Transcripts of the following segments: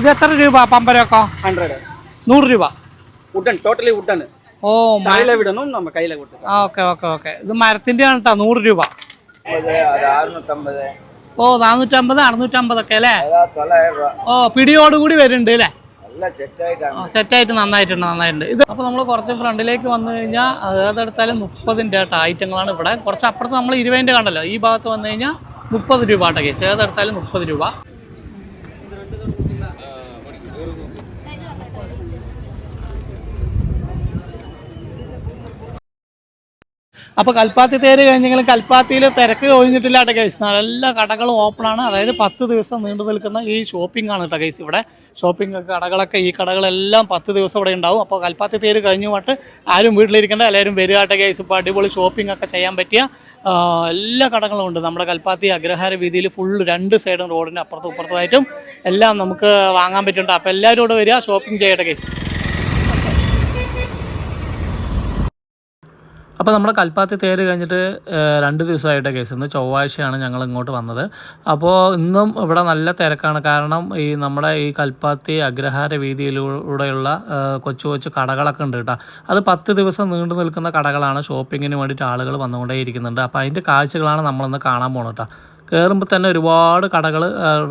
ഇത് എത്ര രൂപ പമ്പരമൊക്കെ ഹൺഡ്രഡ്. നൂറ് രൂപ. വുഡൻ ടോട്ടലി വുഡൻ ഓ മഴയില വിടണം നമ്മ കയ്യിലെ കൊടുത്തു ഓക്കെ ഓക്കെ ഓക്കെ. ഇത് മരത്തിന്റെ ആണ് കേട്ടോ നൂറ് രൂപ. ഓ നാനൂറ്റമ്പത് അറുന്നൂറ്റമ്പതൊക്കെ അല്ലേ? ഓ പിടിയോടുകൂടി വരുന്നുണ്ട് അല്ലേ? സെറ്റായിട്ട് നന്നായിട്ടുണ്ട് നന്നായിട്ടുണ്ട്. ഇത് അപ്പോൾ നമ്മൾ കുറച്ച് ഫ്രണ്ടിലേക്ക് വന്നു കഴിഞ്ഞാൽ ഏതെടുത്താലും മുപ്പതിന്റെ കേട്ടോ ഐറ്റങ്ങളാണ് ഇവിടെ. കുറച്ച് അപ്പുറത്ത് നമ്മൾ ഇരുപതിന്റെ കണ്ടല്ലോ. ഈ ഭാഗത്ത് വന്നു കഴിഞ്ഞാൽ മുപ്പത് രൂപ കേട്ടോ കേസ് ഏതെടുത്താലും മുപ്പത് രൂപ. 大丈夫大丈夫。അപ്പോൾ കൽപ്പാത്തി തേര് കഴിഞ്ഞെങ്കിലും കൽപ്പാത്തിയിൽ തിരക്ക് ഒഴിഞ്ഞിട്ടില്ല കേട്ടോ നല്ല കടകളും ഓപ്പണാണ് അതായത് പത്ത് ദിവസം നീണ്ടു നിൽക്കുന്ന ഈ ഷോപ്പിംഗ് ആണ് കേട്ടോ ഇവിടെ. ഷോപ്പിംഗ് കടകളൊക്കെ ഈ കടകളെല്ലാം പത്ത് ദിവസം ഇവിടെ ഉണ്ടാവും. അപ്പോൾ കൽപ്പാത്തി തേര് കഴിഞ്ഞു പോട്ട് ആരും വീട്ടിലിരിക്കേണ്ട എല്ലാവരും വരിക കേട്ടോ കേസ് ഇപ്പോൾ അടിപൊളി ഷോപ്പിംഗ് ഒക്കെ ചെയ്യാൻ പറ്റിയ എല്ലാ കടകളും ഉണ്ട്. നമ്മുടെ കൽപ്പാത്തി അഗ്രഹാര വീതിയിൽ ഫുൾ രണ്ട് സൈഡും റോഡിന്റെ അപ്പുറത്തും ഇപ്പുറത്തുമായിട്ടും എല്ലാം നമുക്ക് വാങ്ങാൻ പറ്റുന്നുണ്ട്. അപ്പോൾ എല്ലാവരും ഇവിടെ വരിക ഷോപ്പിംഗ് ചെയ്യട്ടെ കേസ് അപ്പോൾ നമ്മുടെ കൽപ്പാത്തി തേര് കഴിഞ്ഞിട്ട് രണ്ട് ദിവസമായിട്ട് കേസ്. ഇന്ന് ചൊവ്വാഴ്ചയാണ് ഞങ്ങൾ ഇങ്ങോട്ട് വന്നത്. അപ്പോൾ ഇന്നും ഇവിടെ നല്ല തിരക്കാണ്. കാരണം ഈ നമ്മുടെ ഈ കൽപ്പാത്തി അഗ്രഹാര വീതിയിലൂടെയുള്ള കൊച്ചു കൊച്ചു കടകളൊക്കെ ഉണ്ട് കേട്ടോ. അത് പത്ത് ദിവസം നീണ്ടു നിൽക്കുന്ന കടകളാണ്. ഷോപ്പിങ്ങിന് വേണ്ടിയിട്ട് ആളുകൾ വന്നുകൊണ്ടേയിരിക്കുന്നുണ്ട്. അപ്പോൾ അതിന്റെ കാഴ്ചകളാണ് നമ്മളിന്ന് കാണാൻ പോകുന്നത് കേട്ടോ. കയറുമ്പോൾ തന്നെ ഒരുപാട് കടകൾ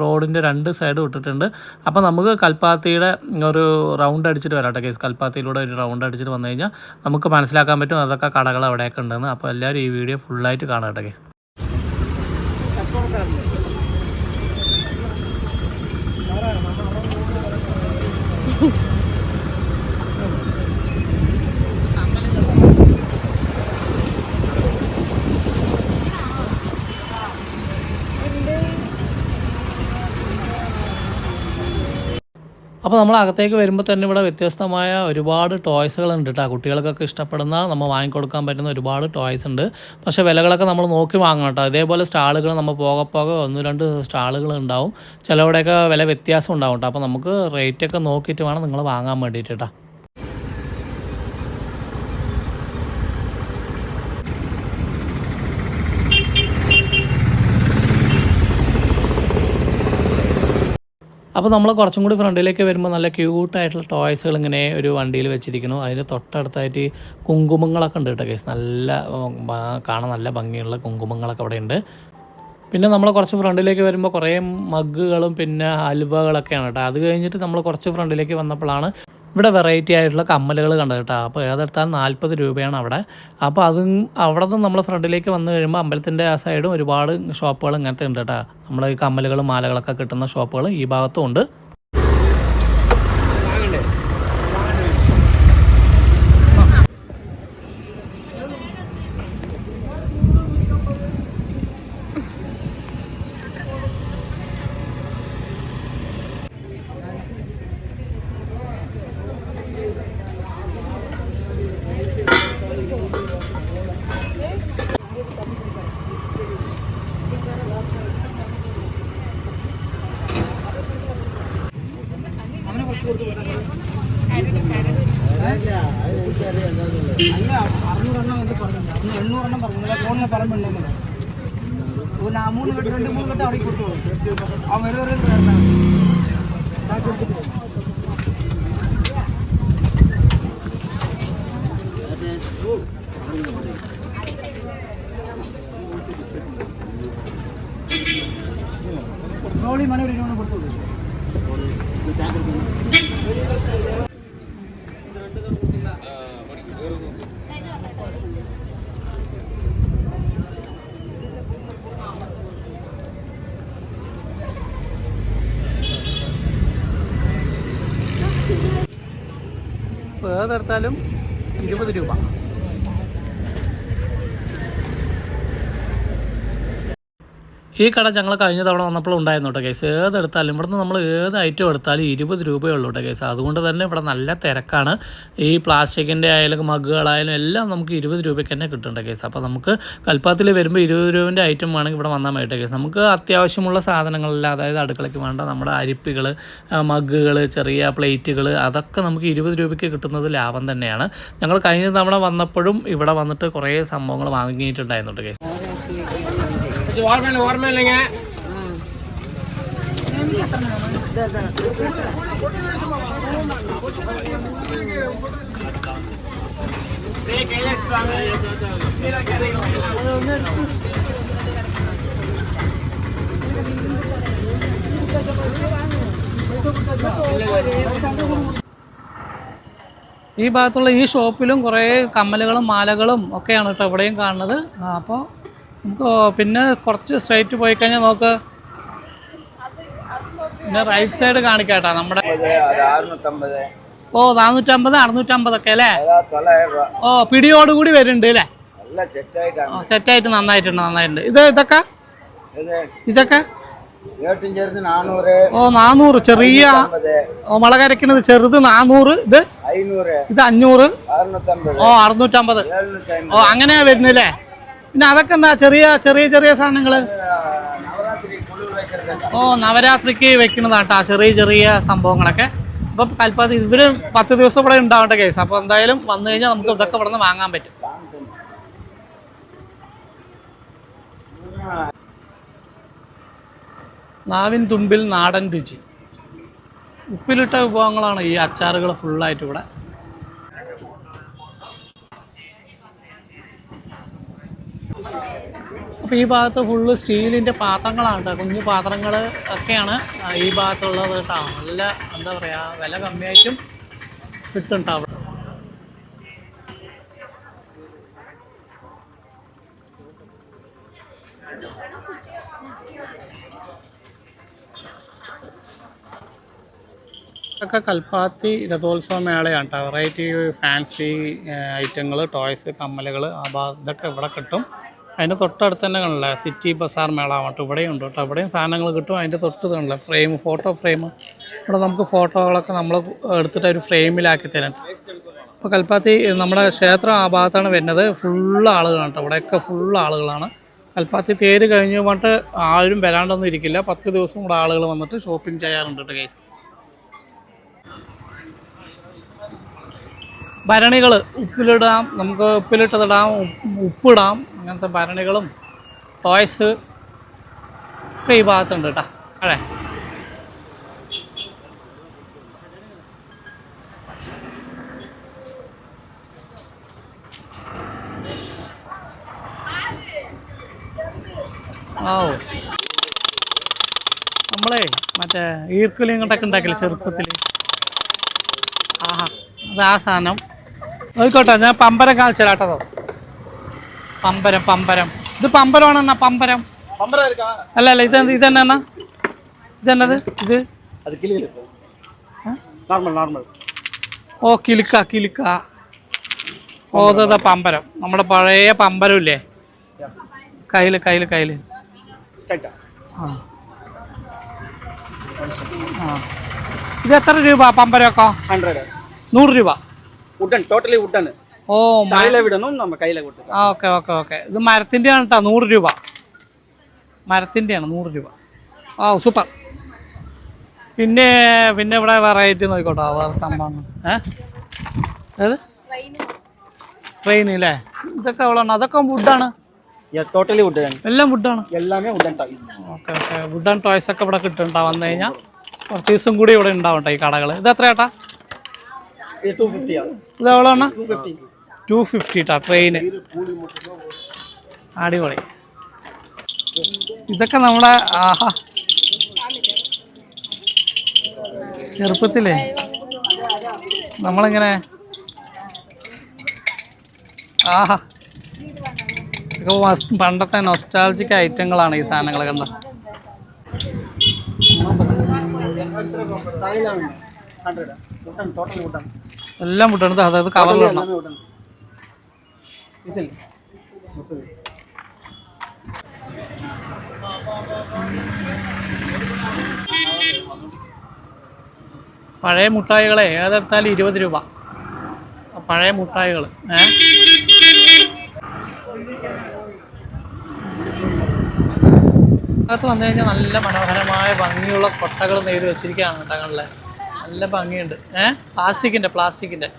റോഡിന്റെ രണ്ട് സൈഡ് ഇട്ടിട്ടുണ്ട്. അപ്പോൾ നമുക്ക് കൽപ്പാത്തിയുടെ ഒരു റൗണ്ട് അടിച്ചിട്ട് വരാം കേസ്. കൽപ്പാത്തിയിലൂടെ ഒരു റൗണ്ട് അടിച്ചിട്ട് വന്നു കഴിഞ്ഞാൽ നമുക്ക് മനസ്സിലാക്കാൻ പറ്റും അതൊക്കെ കടകൾ അവിടെയൊക്കെ ഉണ്ടെന്ന്. അപ്പോൾ എല്ലാവരും ഈ വീഡിയോ ഫുള്ളായിട്ട് കാണാം കേട്ടോ കേസ്. അപ്പോൾ നമ്മൾ അകത്തേക്ക് വരുമ്പോൾ തന്നെ ഇവിടെ വ്യത്യസ്തമായ ഒരുപാട് ടോയ്സുകൾ ഉണ്ട് കേട്ടോ. കുട്ടികൾക്കൊക്കെ ഇഷ്ടപ്പെടുന്ന നമ്മൾ വാങ്ങിക്കൊടുക്കാൻ പറ്റുന്ന ഒരുപാട് ടോയ്സ് ഉണ്ട്. പക്ഷേ വിലകളൊക്കെ നമ്മൾ നോക്കി വാങ്ങണം കേട്ടോ. ഇതേപോലെ സ്റ്റാളുകൾ നമ്മൾ പോകെ പോകെ ഒന്ന് രണ്ട് സ്റ്റാളുകൾ ഉണ്ടാവും. ചിലവിടെയൊക്കെ വില വ്യത്യാസം ഉണ്ടാവും കേട്ടോ. അപ്പോൾ നമുക്ക് റേറ്റൊക്കെ നോക്കിയിട്ട് വേണം നിങ്ങൾ വാങ്ങാൻ വേണ്ടിയിട്ട് കേട്ടോ. അപ്പോൾ നമ്മൾ കുറച്ചും കൂടി ഫ്രണ്ടിലേക്ക് വരുമ്പോൾ നല്ല ക്യൂട്ടായിട്ടുള്ള ടോയ്സുകൾ ഇങ്ങനെ ഒരു വണ്ടിയിൽ വെച്ചിരിക്കുന്നു. അതിന് തൊട്ടടുത്തായിട്ട് കുങ്കുമങ്ങളൊക്കെ ഉണ്ട് കേട്ടോ കേസ് നല്ല കാണാൻ നല്ല ഭംഗിയുള്ള കുങ്കുമങ്ങളൊക്കെ അവിടെ ഉണ്ട്. പിന്നെ നമ്മൾ കുറച്ച് ഫ്രണ്ടിലേക്ക് വരുമ്പോൾ കുറേ മഗ്ഗുകളും പിന്നെ അലുവകളൊക്കെയാണ് കേട്ടോ. അത് കഴിഞ്ഞിട്ട് നമ്മൾ കുറച്ച് ഫ്രണ്ടിലേക്ക് വന്നപ്പോഴാണ് ഇവിടെ വെറൈറ്റി ആയിട്ടുള്ള കമ്മലുകൾ കണ്ടു കേട്ടോ. അപ്പോൾ ഏതെടുത്താൽ നാൽപ്പത് രൂപയാണ് അവിടെ. അപ്പോൾ അതും അവിടെ നിന്ന് നമ്മൾ ഫ്രണ്ടിലേക്ക് വന്നു കഴിയുമ്പോൾ അമ്പലത്തിന്റെ ആ സൈഡും ഒരുപാട് ഷോപ്പുകൾ ഇങ്ങനത്തെ ഉണ്ട് കേട്ടോ. നമ്മൾ കമ്മലുകളും മാലകളൊക്കെ കിട്ടുന്ന ഷോപ്പുകൾ ഈ ഭാഗത്തും ഉണ്ട്. ഒരു നാ- മൂന്ന് കെട്ട് രണ്ട് മൂന്ന് കെട്ട് അവിടെ കൊടുത്തു അവൻ വെറുതെ വെറുതെ വരണം. വേറെ എടുത്താലും ഇരുപത് രൂപ. ഈ കട ഞങ്ങൾ കഴിഞ്ഞ തവണ വന്നപ്പോൾ ഉണ്ടായിരുന്നു കേട്ടോ കേസ്. ഏതെടുത്താലും ഇവിടുന്ന് നമ്മൾ ഏത് ഐറ്റം എടുത്താലും ഇരുപത് രൂപയേ ഉള്ളൂ കേട്ടോ കേസ്. അതുകൊണ്ട് തന്നെ ഇവിടെ നല്ല തിരക്കാണ്. ഈ പ്ലാസ്റ്റിക്കിന്റെ ആയാലും മഗ്ഗുകളായാലും എല്ലാം നമുക്ക് ഇരുപത് രൂപയ്ക്ക് തന്നെ കിട്ടുന്നുണ്ട് കേസ്. അപ്പോൾ നമുക്ക് കൽപ്പാത്തിൽ വരുമ്പോൾ ഇരുപത് രൂപേന്റെ ഐറ്റം വേണമെങ്കിൽ ഇവിടെ വന്നാൽ മതി കേസ്. നമുക്ക് അത്യാവശ്യമുള്ള സാധനങ്ങളെല്ലാം. അതായത് അടുക്കളയ്ക്ക് വേണ്ട നമ്മുടെ അരിപ്പികൾ മഗ്ഗുകൾ ചെറിയ പ്ലേറ്റുകൾ അതൊക്കെ നമുക്ക് ഇരുപത് രൂപയ്ക്ക് കിട്ടുന്നത് ലാഭം തന്നെയാണ്. ഞങ്ങൾ കഴിഞ്ഞ തവണ വന്നപ്പോഴും ഇവിടെ വന്നിട്ട് കുറേ സംഭവങ്ങൾ വാങ്ങിയിട്ടുണ്ടായിരുന്നു കേസ്. இது ஓரமே இல்லை ஓரமே இல்லைங்க ഈ ഭാഗത്തുള്ള ഈ ഷോപ്പിലും കുറേ കമ്മലുകളും മാലകളും ഒക്കെയാണ് കേട്ടോ ഇവിടെയും കാണുന്നത് ആ, അപ്പോൾ നമുക്ക് പിന്നെ കുറച്ച് സ്ട്രൈറ്റ് പോയി കഴിഞ്ഞാൽ നമുക്ക് പിന്നെ റൈറ്റ് സൈഡ് കാണിക്കാട്ടാ നമ്മുടെ ഓ നാനൂറ്റമ്പത് അറുന്നൂറ്റമ്പതൊക്കെ അല്ലേ? ഓ പിടിയോട് കൂടി വരുന്നുണ്ട് അല്ലേ? സെറ്റായിട്ട് നന്നായിട്ടുണ്ട് നന്നായിട്ടുണ്ട്. ഇത് ഇതൊക്കെ? ഇതൊക്കെ? ഓ നാനൂറ് ചെറിയ ഓ ചെറുത് നാനൂറ് ഇത് ഇത് അഞ്ഞൂറ്? ഓ അറുന്നൂറ്റമ്പത്. ഓ അങ്ങനെയാ വരുന്നില്ലേ പിന്നെ അതൊക്കെ എന്താ ചെറിയ ചെറിയ ചെറിയ സാധനങ്ങൾ ഓ നവരാത്രിക്ക് വെക്കുന്നതാട്ടാ ചെറിയ ചെറിയ സംഭവങ്ങളൊക്കെ. അപ്പോൾ കൽപ്പാത്തി ഇവിടെ പത്ത് ദിവസം ഇവിടെ ഉണ്ടാവേണ്ട കേസ്. അപ്പോൾ എന്തായാലും വന്നു കഴിഞ്ഞാൽ നമുക്ക് ഇതൊക്കെ ഇവിടെ നിന്ന് വാങ്ങാൻ പറ്റും. നാവിൻ തുമ്പിൽ നാടൻ രുചി. ഉപ്പിലിട്ട വിഭവങ്ങളാണ് ഈ അച്ചാറുകൾ ഫുള്ളായിട്ട് ഇവിടെ. അപ്പോൾ ഈ ഭാഗത്ത് ഫുള്ള് സ്റ്റീലിന്റെ പാത്രങ്ങളാണ് കേട്ടോ കുഞ്ഞു പാത്രങ്ങൾ ഒക്കെയാണ് ഈ ഭാഗത്തുള്ളത് കേട്ടോ നല്ല എന്താ പറയുക വില കമ്മിയായിട്ടും കിട്ടും കേട്ടോ ഇതൊക്കെ കൽപ്പാത്തി രഥോത്സവ മേളയാണ് കേട്ടോ വെറൈറ്റി ഫാൻസി ഐറ്റങ്ങൾ ടോയ്സ് കമ്മലുകൾ ആ ഇതൊക്കെ ഇവിടെ കിട്ടും. അതിന്റെ തൊട്ടടുത്ത് തന്നെ കാണില്ല സിറ്റി ബസാർ മേള ആവട്ടെ ഇവിടെയും ഉണ്ട് കേട്ടോ. അവിടെയും സാധനങ്ങൾ കിട്ടും. അതിന്റെ തൊട്ട് കാണില്ല ഫ്രെയിം ഫോട്ടോ ഫ്രെയിം. ഇവിടെ നമുക്ക് ഫോട്ടോകളൊക്കെ നമ്മൾ എടുത്തിട്ട് ഒരു ഫ്രെയിമിലാക്കി തരാം. ഇപ്പോൾ കൽപ്പാത്തി നമ്മുടെ ക്ഷേത്രം ആ ഭാഗത്താണ് വരുന്നത്. ഫുള്ള് ആളുകളാണ് കേട്ടോ. ഇവിടെയൊക്കെ ഫുള്ള് ആളുകളാണ്. കൽപ്പാത്തി തേര് കഴിഞ്ഞു വന്നിട്ട് ആരും വരാണ്ടൊന്നും ഇരിക്കില്ല. പത്ത് ദിവസം കൂടെ ആളുകൾ വന്നിട്ട് ഷോപ്പിംഗ് ചെയ്യാറുണ്ട് കേട്ടോ കേസ് ഭരണികൾ ഉപ്പിലിടാം. നമുക്ക് ഉപ്പിലിട്ടതിടാം ഉപ്പിടാം. അങ്ങനത്തെ ഭരണികളും ടോയ്സ് ഒക്കെ ഈ ഭാഗത്തുണ്ട് കേട്ടോ. അതെ ഓ നമ്മളേ മറ്റേ ഈർക്കുലി ഇങ്ങോട്ടൊക്കെ ഉണ്ടാക്കില്ല ചെറുപ്പത്തിൽ ആഹാ അത് ആ സാധനം. നോയിക്കോട്ടെ ഞാൻ പമ്പരം കാണിച്ചു തരാട്ടോ പമ്പരം പമ്പരം. ഇത് പമ്പരമാണെന്നാ അണ്ണാ പമ്പരം അല്ല അല്ല ഇത് ഇത് തന്നെ അണ്ണാ ഇത്? എന്നത് ഇത് ഓ കിലുക്ക കിലുക്ക. ഓ പമ്പരം. നമ്മുടെ പഴയ പമ്പരം ഇല്ലേ കയ്യിൽ കയ്യിൽ കയ്യിൽ ആ. ഇത് എത്ര രൂപ പമ്പരമൊക്കെ? നൂറ് രൂപ. ടോട്ടലി വുഡാണ് ഓ തലയില വിടണം നമ്മ കയ്യില കൊടുത്തു ഓക്കെ ഓക്കെ ഓക്കെ. ഇത് മരത്തിന്റെ ആണ് കേട്ടോ നൂറ് രൂപ. മരത്തിന്റെ ആണ് നൂറ് രൂപ. ആ സൂപ്പർ. പിന്നെ പിന്നെ ഇവിടെ വെറൈറ്റി നോക്കിക്കോട്ടോ വേറെ സംഭവം. ഏത്? ട്രെയിൻ അല്ലേ ഇതൊക്കെ എവിടെയാണ് അതൊക്കെ വുഡാണ് ടോട്ടലി വുഡ് എല്ലാം വുഡാണ് എല്ലാമേ wood and toys okay okay. Wood and toys ഒക്കെ ഇവിടെ കിട്ടുന്നുണ്ടാവും വന്നു കഴിഞ്ഞാൽ കുറച്ച് ദിവസം കൂടി ഇവിടെ ഉണ്ടാവട്ടെ ഈ കടകൾ ഇത് എത്ര ചേട്ടാ ആണ്. ഇത് എവിടെയാണ് ടു ഫിഫ്റ്റി ടു ഫിഫ്റ്റിട്ടാ ട്രെയിന് അടിപൊളി. ഇതൊക്കെ നമ്മുടെ ആഹാ. ചെറുപ്പത്തിലേ. നമ്മളിങ്ങനെ ആഹാ. ഇതൊക്കെ പണ്ടത്തെ നൊസ്റ്റാൾജിക് ഐറ്റങ്ങളാണ് ഈ സാധനങ്ങൾ കണ്ട? എല്ലാം വിട്ടണം അതായത് കവറിലിടണം വിസിൽ. വിസിൽ. പഴയ മുട്ടായികളെ ഏതെടുത്താൽ ഇരുപത് രൂപ. പഴയ മുട്ടായികൾ അകത്ത് വന്നു കഴിഞ്ഞാൽ നല്ല മനോഹരമായ ഭംഗിയുള്ള കൊട്ടകൾ നെയ്ത് വെച്ചിരിക്കുകയാണ് കൊട്ടകളിലെ നല്ല ഭംഗിയുണ്ട്. ഏഹ് പ്ലാസ്റ്റിക്കിന്റെ പ്ലാസ്റ്റിക്കിന്റെ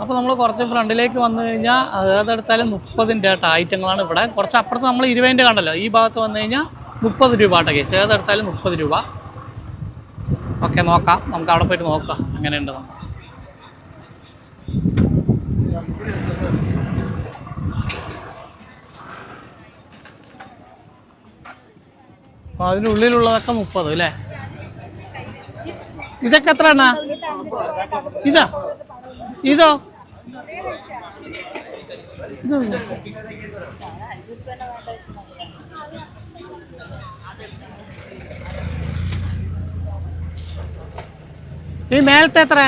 അപ്പോൾ നമ്മൾ കുറച്ച് ഫ്രണ്ടിലേക്ക് വന്നു കഴിഞ്ഞാൽ ഏതെടുത്താലും മുപ്പതിന്റെ ഐറ്റങ്ങളാണ് ഇവിടെ. കുറച്ച് അപ്പുറത്ത് നമ്മൾ ഇരുപതിന്റെ കണ്ടല്ലോ. ഈ ഭാഗത്ത് വന്നു കഴിഞ്ഞാൽ മുപ്പത് രൂപ കേട്ടോ കേസ് ഏതെടുത്താലും മുപ്പത് രൂപ. ഓക്കെ നോക്കാം. നമുക്ക് അവിടെ പോയിട്ട് നോക്കാം. എങ്ങനെയുണ്ട് നമുക്ക് അപ്പോൾ അതിനുള്ളിലുള്ളതൊക്കെ മുപ്പത് അല്ലേ? ഇതൊക്കെ എത്ര എണ്ണ ഇതാ ഇതോ. ഇത്? ഈ മേലത്തെ എത്ര?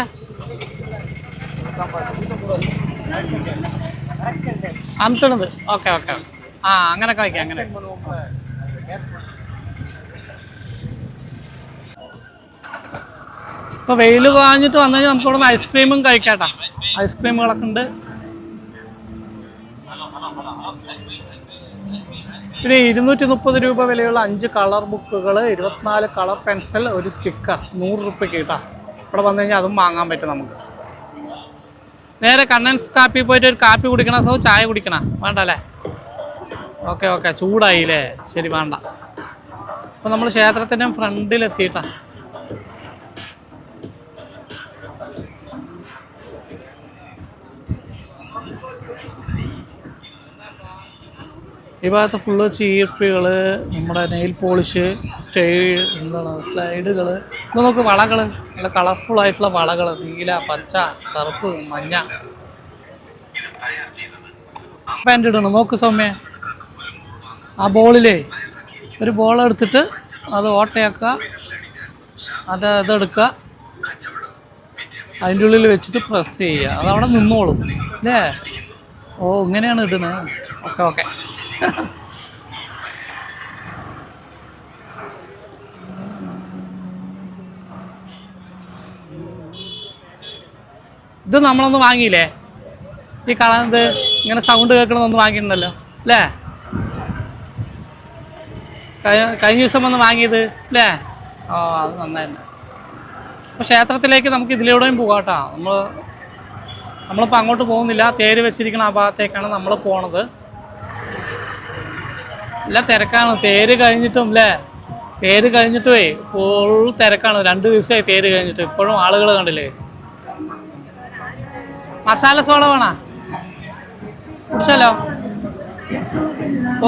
അമ്പത്തണത് ഓക്കെ ഓക്കെ ആ അങ്ങനെ വയ്ക്കാം അങ്ങനെ ഇപ്പൊ വെയിൽ കാഞ്ഞിട്ട് വന്നു കഴിഞ്ഞാൽ നമുക്ക് ഇവിടെ ഐസ്ക്രീമും കഴിക്കാട്ടാ. ഐസ്ക്രീമുകളൊക്കെ ഉണ്ട്. പിന്നെ ഇരുന്നൂറ്റി മുപ്പത് രൂപ വിലയുള്ള അഞ്ച് കളർ ബുക്കുകൾ ഇരുപത്തിനാല് കളർ പെൻസിൽ ഒരു സ്റ്റിക്കർ. നൂറ് റുപ്യക്ക് കേട്ടാ. ഇവിടെ വന്നു കഴിഞ്ഞാൽ അതും വാങ്ങാൻ പറ്റും നമുക്ക്. നേരെ കണ്ണൻസ് കാപ്പി പോയിട്ട് ഒരു കാപ്പി കുടിക്കണ? സോ ചായ കുടിക്കണ? വേണ്ട അല്ലേ? Okay okay. ചൂടായില്ലേ ശരി വേണ്ട. അപ്പോൾ നമ്മൾ ക്ഷേത്രത്തിന്റെ ഫ്രണ്ടിലെത്തിയിട്ടാ. ഈ ഭാഗത്ത് ഫുള്ള് ചീർപ്പികൾ നമ്മുടെ നെയിൽ പോളിഷ് സ്റ്റേ എന്താണ് സ്ലൈഡുകൾ നമുക്ക് വളകൾ നല്ല കളർഫുൾ ആയിട്ടുള്ള വളകൾ നീല പച്ച കറുപ്പ് മഞ്ഞ. പാന്റ് ഇടണം. നോക്ക് സൗമ്യ. ആ ബോളിലേ ഒരു ബോൾ എടുത്തിട്ട് അത് ഓട്ടയാക്കുക. അത് അതെടുക്കുക അതിന്റെ ഉള്ളിൽ വെച്ചിട്ട് പ്രസ് ചെയ്യുക. അതവിടെ നിന്നോളും. അല്ലേ ഓ ഇങ്ങനെയാണ് ഇടുന്നത്. Okay okay. ഇത് നമ്മളൊന്ന് വാങ്ങിയില്ലേ? ഈ കളത് ഇങ്ങനെ സൗണ്ട് കേൾക്കണമെന്ന് വാങ്ങിയിട്ടുണ്ടല്ലോ അല്ലേ? കഴി- കഴിഞ്ഞ ദിവസം വന്ന് വാങ്ങിയത് അല്ലേ? ഓ അത് നന്നായിരുന്നു. അപ്പോൾ ക്ഷേത്രത്തിലേക്ക് നമുക്ക് ഇതിലൂടെയും പോകാം കേട്ടോ. നമ്മൾ നമ്മളിപ്പോൾ അങ്ങോട്ട് പോകുന്നില്ല. തേര് വെച്ചിരിക്കുന്ന ആ ഭാഗത്തേക്കാണ് നമ്മൾ പോണത്. എല്ലാം തിരക്കാണ്. തേര് കഴിഞ്ഞിട്ടും അല്ലേ തേര് കഴിഞ്ഞിട്ടുമേ ഫുൾ തിരക്കാണ്. രണ്ട് ദിവസമായി തേര് കഴിഞ്ഞിട്ട്. ഇപ്പോഴും ആളുകൾ കണ്ടില്ലേ? മസാല സോള വേണോ? കുടിച്ചല്ലോ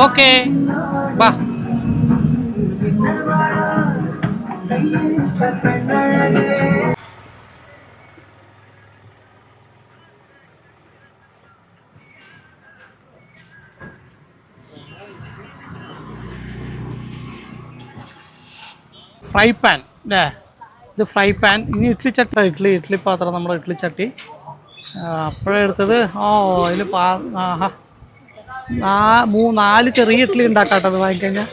ഓക്കെ. ബാ. ഫ്രൈ പാൻ അല്ലേ ഇത് ഫ്രൈ പാൻ. ഇനി ഇഡ്ലി ചട്ടി ഇഡ്ലി ഇഡ്ലി പാത്രം നമ്മുടെ ഇഡ്ലി ചട്ടി. അപ്പോഴെടുത്തത് ഓ ഇതിൽ പാ ആഹാ. നാ മൂ നാല് ചെറിയ ഇഡ്ഡലി ഉണ്ടാക്കാട്ടത് വാങ്ങിക്കഴിഞ്ഞാൽ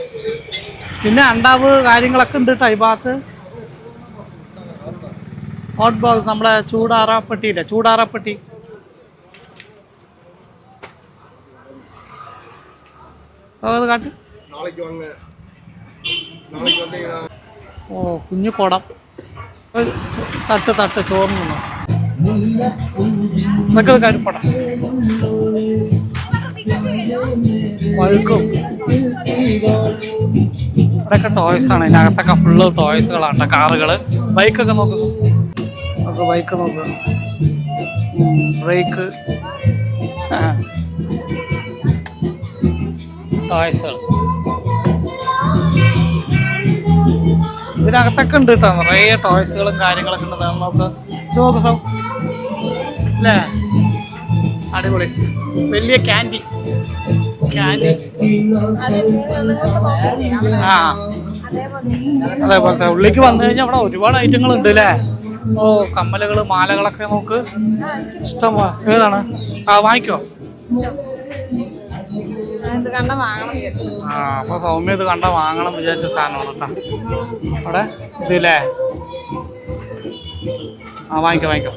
പിന്നെ അണ്ടാവ് കാര്യങ്ങളൊക്കെ ഉണ്ട് കേട്ടോ ഈ ഭാഗത്ത് ഹോട്ട് ബോൾ നമ്മളെ ചൂടാറാപ്പെട്ടിയില്ലേ? ചൂടാറാപ്പെട്ടി. അത് കാട്ട്. ഓ കുഞ്ഞു കുടം. തട്ട് തട്ട് ചോർന്നു എന്നൊക്കെ കരുപ്പടം. വഴുക്കും അതൊക്കെ ടോയ്സ് ആണ്. ഇതിനകത്തൊക്കെ ഫുള്ള് ടോയ്സുകളാണ് കാറുകൾ ബൈക്കൊക്കെ നോക്കുന്നു നമുക്ക് ബൈക്ക് നോക്ക് ബ്രേക്ക് ടോയ്സുകൾ ഇതിനകത്തൊക്കെ ഉണ്ട് കേട്ടോ നിറയെ ടോയ്സുകളും കാര്യങ്ങളൊക്കെ ഉണ്ട്. നമുക്ക് നോക്ക് അല്ലേ അടിപൊളി. വലിയ ക്യാൻഡി ക്യാൻഡി ആ. അതേപോലത്തെ ഉള്ളിക്ക് വന്നു കഴിഞ്ഞാൽ അവിടെ ഒരുപാട് ഐറ്റങ്ങൾ ഉണ്ട് അല്ലേ ഓ കമ്മലുകൾ മാലകളൊക്കെ നമുക്ക് ഇഷ്ടം ഏതാണ്? ആ വാങ്ങിക്കോ? ഇത് കണ്ട വാങ്ങണം ആ അപ്പൊ സൗമ്യ ഇത് കണ്ട വാങ്ങണം വിചാരിച്ച സാധനമാണ് കേട്ടോ. അവിടെ ഇതില്ലേ? ആ വാങ്ങിക്കോ വാങ്ങിക്കോ.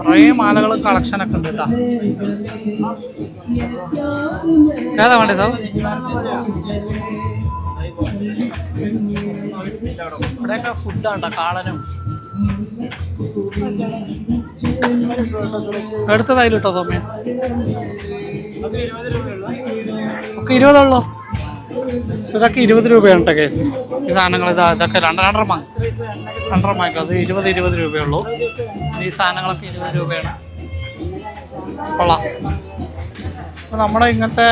കുറേ മാലകൾ കളക്ഷനൊക്കെ ഉണ്ട് കേട്ടോ. ഏതാ വേണ്ടത് ഇവിടെയൊക്കെ ഫുഡാണ് കേട്ടോ കാളനും. എടുത്തതായാലും കേട്ടോ സൗമ്യ? ഒക്കെ ഇരുപതുള്ളോ ഇതൊക്കെ ഇരുപത് രൂപയാണ് കേസ്. ഈ സാധനങ്ങൾ ഇതാ ഇതൊക്കെ രണ്ട് രണ്ടര മാങ്ങ രണ്ടര മാങ്ങ അത് ഇരുപത് ഇരുപത് രൂപയുള്ളൂ. ഈ സാധനങ്ങളൊക്കെ ഇരുപത് രൂപയാണ്. കൊള്ളാം. അപ്പോൾ നമ്മുടെ ഇങ്ങനത്തെ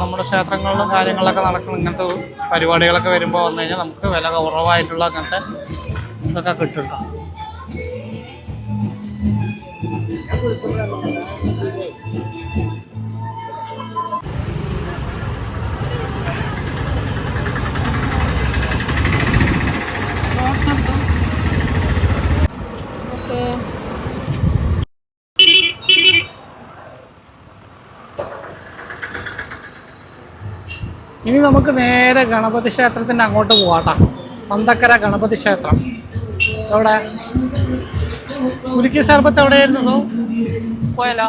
നമ്മുടെ ക്ഷേത്രങ്ങളിലും കാര്യങ്ങളിലൊക്കെ നടക്കുന്ന ഇങ്ങനത്തെ പരിപാടികളൊക്കെ വരുമ്പോൾ വന്നു കഴിഞ്ഞാൽ നമുക്ക് വില കുറവായിട്ടുള്ള അങ്ങനത്തെ ഇതൊക്കെ കിട്ടും കേട്ടോ. ഇനി നമുക്ക് നേരെ ഗണപതി ക്ഷേത്രത്തിന്റെ അങ്ങോട്ട് പോവാട്ടാ. പന്തക്കര ഗണപതി ക്ഷേത്രം. എവിടെ? കുലുക്കി സർബത്ത് എവിടെയായിരുന്നു സോ? പോയാലോ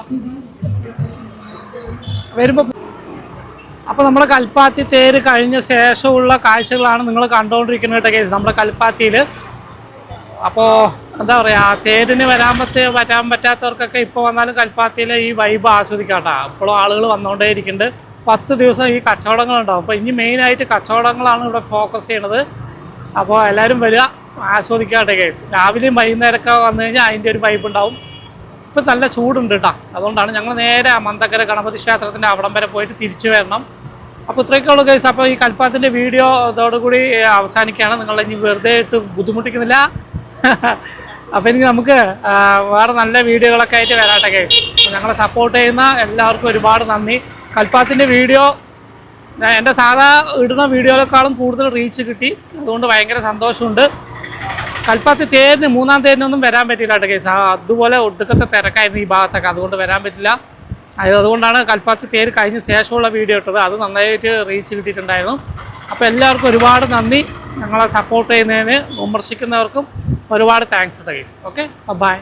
അപ്പോൾ നമ്മുടെ കൽപ്പാത്തി തേര് കഴിഞ്ഞ ശേഷമുള്ള കാഴ്ചകളാണ് നിങ്ങൾ കണ്ടുകൊണ്ടിരിക്കുന്നത് കേസ് നമ്മുടെ കൽപ്പാത്തിയിൽ അപ്പോൾ എന്താ പറയുക തേരിന് വരാൻ പറ്റ വരാൻ പറ്റാത്തവർക്കൊക്കെ ഇപ്പോൾ വന്നാലും കൽപ്പാത്തിയിൽ ഈ വൈബ് ആസ്വദിക്കാട്ടാ ഇപ്പോഴും ആളുകൾ വന്നുകൊണ്ടേ ഇരിക്കുന്നുണ്ട്. പത്ത് ദിവസം ഈ കച്ചവടങ്ങൾ കച്ചവടങ്ങളുണ്ടാവും. അപ്പോൾ ഇനി മെയിനായിട്ട് കച്ചവടങ്ങളാണ് ഇവിടെ ഫോക്കസ് ചെയ്യണത്. അപ്പോൾ എല്ലാവരും വരിക ആസ്വദിക്കാട്ടെ കേസ് രാവിലെയും വൈകുന്നേരമൊക്കെ വന്നു കഴിഞ്ഞാൽ അതിന്റെ ഒരു വൈബ് ഉണ്ടാവും. ഇപ്പം നല്ല ചൂടുണ്ട് കേട്ടോ അതുകൊണ്ടാണ് ഞങ്ങൾ നേരെ മന്ദക്കര ഗണപതി ക്ഷേത്രത്തിന്റെ അവിടം വരെ പോയിട്ട് തിരിച്ചു വരണം. അപ്പോൾ ഇത്രയൊക്കെയുള്ള കേസ് അപ്പോൾ ഈ കൽപ്പാത്തിന്റെ വീഡിയോ ഇതോടുകൂടി അവസാനിക്കുകയാണ്. നിങ്ങൾ ഇനി വെറുതെ ഇട്ട് ബുദ്ധിമുട്ടിക്കുന്നില്ല. അപ്പോൾ ഇനി നമുക്ക് വേറെ നല്ല വീഡിയോകളൊക്കെ ആയിട്ട് വരാട്ടെ കേസ് ഞങ്ങളെ സപ്പോർട്ട് ചെയ്യുന്ന എല്ലാവർക്കും ഒരുപാട് നന്ദി. കൽപ്പാത്തിന്റെ വീഡിയോ എന്റെ സാധാ ഇടുന്ന വീഡിയോയിലേക്കാളും കൂടുതൽ റീച്ച് കിട്ടി. അതുകൊണ്ട് ഭയങ്കര സന്തോഷമുണ്ട്. കൽപ്പാത്തി തേരിന് മൂന്നാം തേരിനൊന്നും വരാൻ പറ്റില്ല കേട്ടോ കേസ്. അതുപോലെ ഒടുക്കത്തെ തിരക്കായിരുന്നു ഈ ഭാഗത്തൊക്കെ. അതുകൊണ്ട് വരാൻ പറ്റില്ല. അത് അതുകൊണ്ടാണ് കൽപ്പാത്തി തേര് കഴിഞ്ഞ ശേഷമുള്ള വീഡിയോ ഇട്ടത്. അത് നന്നായിട്ട് റീച്ച് കിട്ടിയിട്ടുണ്ടായിരുന്നു. അപ്പോൾ എല്ലാവർക്കും ഒരുപാട് നന്ദി. ഞങ്ങളെ സപ്പോർട്ട് ചെയ്യുന്നതിന് വിമർശിക്കുന്നവർക്കും ഒരുപാട് താങ്ക്സ് കേട്ടോ കേസ്. Okay bye